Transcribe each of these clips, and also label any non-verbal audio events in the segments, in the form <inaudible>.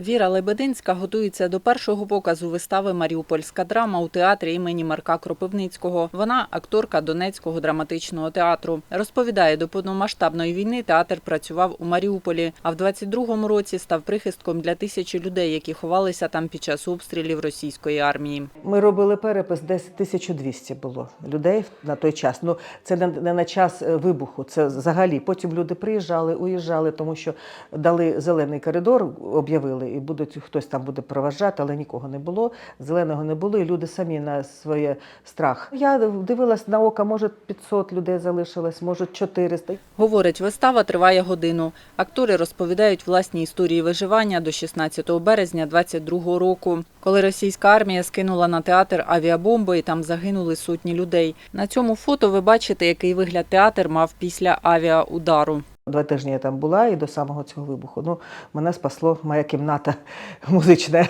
Віра Лебединська готується до першого показу вистави Маріупольська драма у театрі імені Марка Кропивницького. Вона акторка Донецького драматичного театру. Розповідає, до повномасштабної війни театр працював у Маріуполі, а в 22-му році став прихистком для тисячі людей, які ховалися там під час обстрілів російської армії. Ми робили перепис, десь 1200 було людей на той час. Ну це не, на час е, вибуху, це взагалі. Потім люди приїжджали, уїжджали, тому що дали зелений коридор, об'явили, і будуть хтось там буде проважати, але нікого не було. Зеленого не було, і люди самі на своє страх. Я дивилась на око, може 500 людей залишилось, може 400. Говорить, вистава триває годину. Актори розповідають власні історії виживання до 16 березня 22 року, коли російська армія скинула на театр авіабомби і там загинули сотні людей. На цьому фото ви бачите, який вигляд театр мав після авіаудару. Два тижні я там була і до самого цього вибуху. Ну, мене спасло моя кімната <laughs> музична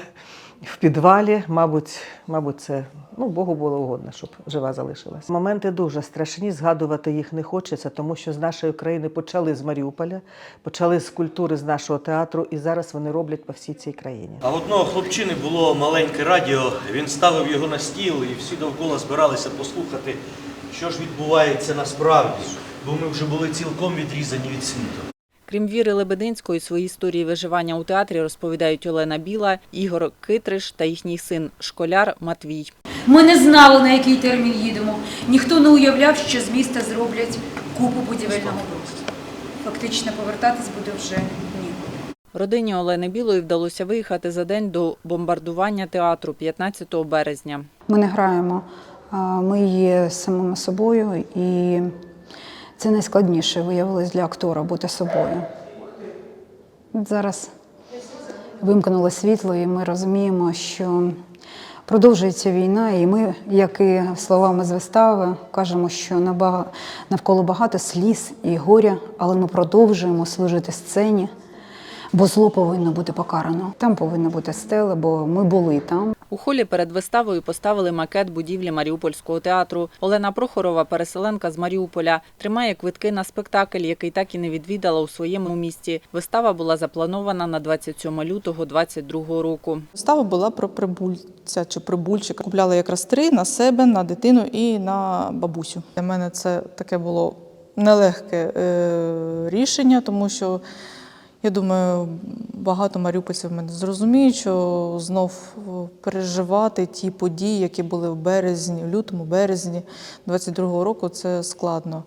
в підвалі. Мабуть, мабуть, це ну, Богу було угодно, щоб жива залишилась. Моменти дуже страшні, згадувати їх не хочеться, тому що з нашої країни почали з Маріуполя, почали з культури з нашого театру, і зараз вони роблять по всій цій країні. А одного хлопчини було маленьке радіо, він ставив його на стіл, і всі довкола збиралися послухати, що ж відбувається насправді, бо ми вже були цілком відрізані від світу. Крім Віри Лебединської, свої історії виживання у театрі розповідають Олена Біла, Ігор Китриш та їхній син школяр Матвій. Ми не знали, на який термін їдемо. Ніхто не уявляв, що з міста зроблять купу будівельного простору. Фактично повертатись буде вже нікуди. Родині Олени Білої вдалося виїхати за день до бомбардування театру 15 березня. Ми не граємо, ми є самими собою, і це найскладніше виявилось для актора бути собою. Зараз вимкнуло світло, і ми розуміємо, що продовжується війна, і ми, як і словами з вистави, кажемо, що навколо багато сліз і горя, але ми продовжуємо служити сцені. Бо зло повинно бути покарано. Там повинна бути стела, бо ми були там. У холі перед виставою поставили макет будівлі Маріупольського театру. Олена Прохорова, переселенка з Маріуполя, тримає квитки на спектакль, який так і не відвідала у своєму місті. Вистава була запланована на 27 лютого 22 року. Вистава була про прибульця чи прибульчика. Купляла якраз три на себе, на дитину і на бабусю. Для мене це таке було нелегке е, рішення, тому що я думаю, багато маріупольців мене зрозуміють, що знов переживати ті події, які були в березні, в лютому, березні 22-го року, це складно.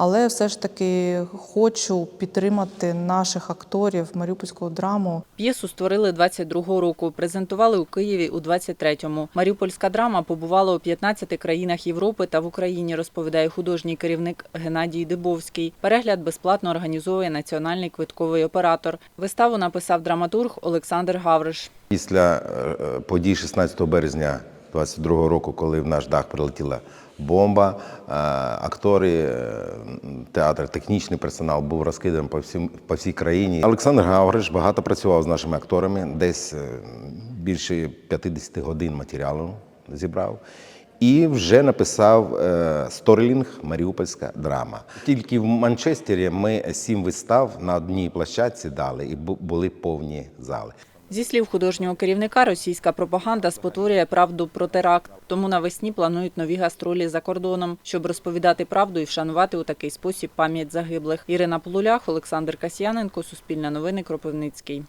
Але все ж таки хочу підтримати наших акторів маріупольського драму. П'єсу створили 22 року, презентували у Києві у 23-му. Маріупольська драма побувала у 15 країнах Європи та в Україні, розповідає художній керівник Геннадій Дибовський. Перегляд безплатно організовує національний квитковий оператор. Виставу написав драматург Олександр Гавриш. Після е, подій 16 березня 22 року, коли в наш дах прилетіла бомба, е, актори, е, театр, технічний персонал був розкиданий по, всім, по всій країні. Олександр Гавриш багато працював з нашими акторами, десь е, більше 50 годин матеріалу зібрав. І вже написав сторілінг Маріупольська драма. Тільки в Манчестері ми сім вистав на одній площадці дали, і були повні зали. Зі слів художнього керівника, російська пропаганда спотворює правду про теракт. Тому навесні планують нові гастролі за кордоном, щоб розповідати правду і вшанувати у такий спосіб пам'ять загиблих. Ірина Полулях, Олександр Касьяненко, Суспільне новини, Кропивницький.